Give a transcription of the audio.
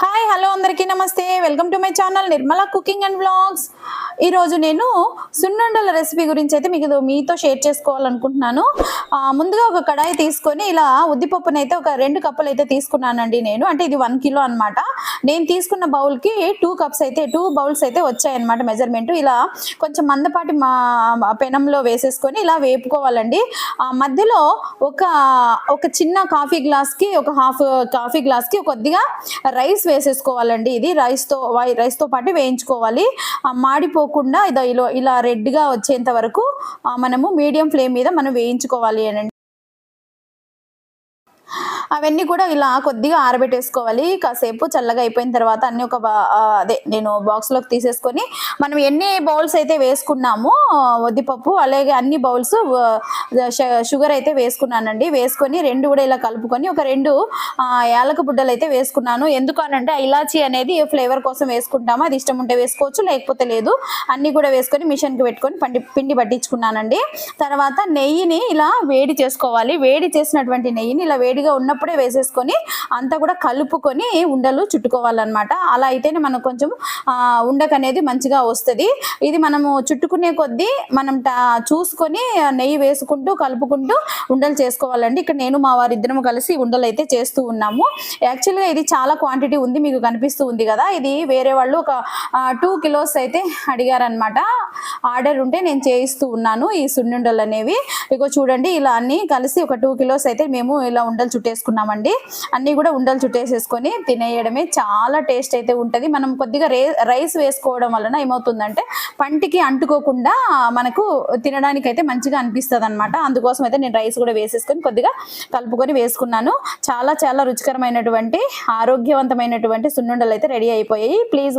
Hi hello అందరికీ నమస్తే. Welcome to my channel Nirmala cooking and vlogs ఈరోజు నేను సున్నుండల రెసిపీ గురించి అయితే మీకు మీతో షేర్ చేసుకోవాలనుకుంటున్నాను. ముందుగా ఒక కడాయి తీసుకొని ఇలా ఉద్దిపప్పునైతే అయితే ఒక రెండు కప్పులు అయితే తీసుకున్నానండి నేను. అంటే ఇది వన్ కిలో అనమాట నేను తీసుకున్న బౌల్కి టూ కప్స్ అయితే టూ బౌల్స్ అయితే వచ్చాయన్నమాట మెజర్మెంట్. ఇలా కొంచెం మందపాటి మా పెనంలో వేసేసుకొని ఇలా వేపుకోవాలండి. ఆ, మధ్యలో ఒక ఒక చిన్న కాఫీ గ్లాస్కి ఒక హాఫ్ కాఫీ గ్లాస్కి కొద్దిగా రైస్ వేసేసుకోవాలండి. ఇది రైస్తో రైస్తో పాటు వేయించుకోవాలి. మాడిపో మాడిపోకుండా ఇదో ఇలా ఇలా రెడ్గా వచ్చేంత వరకు మనము మీడియం ఫ్లేమ్ మీద మనం వేయించుకోవాలి అనండి అవన్నీ కూడా ఇలా కొద్దిగా ఆరబెట్టేసుకోవాలి. కాసేపు చల్లగా అయిపోయిన తర్వాత అన్ని ఒక అదే నేను బాక్స్లోకి తీసేసుకొని మనం ఎన్ని బౌల్స్ అయితే వేసుకున్నామో ఆ, ఉద్దిపప్పు అలాగే అన్ని బౌల్స్ షుగర్ అయితే వేసుకున్నానండి. వేసుకొని రెండు కూడా ఇలా కలుపుకొని ఒక రెండు యాలక బుడ్డలు అయితే వేసుకున్నాను. ఎందుకు అనంటే ఇలాచీ అనేది ఫ్లేవర్ కోసం వేసుకుంటాము. అది ఇష్టం ఉంటే వేసుకోవచ్చు లేకపోతే లేదు. అన్నీ కూడా వేసుకొని మిషన్కి పెట్టుకొని పండి పిండి పట్టించుకున్నానండి. తర్వాత నెయ్యిని ఇలా వేడి చేసుకోవాలి. వేడి చేసినటువంటి నెయ్యిని ఇలా వేడిగా ఉన్నప్పుడే వేసేసుకొని అంతా కూడా కలుపుకొని ఉండలు చుట్టుకోవాలన్నమాట. అలా అయితేనే మనకు కొంచెం ఉండకనేది అనేది మంచిగా వస్తుంది. ఇది మనము చుట్టుకునే కొద్దీ మనం టా- చూసుకొని నెయ్యి వేసుకుంటే కలుపుకుంటూ ఉండలు చేసుకోవాలండి. ఇక్కడ నేను మా వారిద్దరం కలిసి ఉండలు అయితే చేస్తూ ఉన్నాము. యాక్చువల్గా ఇది చాలా క్వాంటిటీ ఉంది మీకు కనిపిస్తూ ఉంది కదా. ఇది వేరే వాళ్ళు ఒక టూ కిలోస్ అయితే అడిగారనమాట ఆర్డర్ ఉంటే నేను చేయిస్తూ ఉన్నాను. ఈ సున్నుండలు అనేవి ఇగో చూడండి ఇలా అన్ని కలిసి ఒక టూ కిలోస్ అయితే మేము ఇలా ఉండలు చుట్టేసుకున్నామండి. అన్నీ కూడా ఉండలు చుట్టేసేసుకొని తినేయడమే చాలా టేస్ట్ అయితే ఉంటుంది. మనం కొద్దిగా రైస్ వేసుకోవడం వలన ఏమవుతుందంటే పంటికి అంటుకోకుండా మనకు తినడానికి అయితే మంచిగా అనిపిస్తుంది అనమాట అందుకోసం అయితే నేను రైస్ కూడా వేసేసుకొని కొద్దిగా కలుపుకొని వేసుకున్నాను. చాలా చాలా రుచికరమైనటువంటి ఆరోగ్యవంతమైనటువంటి సున్నుండలు అయితే రెడీ అయిపోయాయి. ప్లీజ్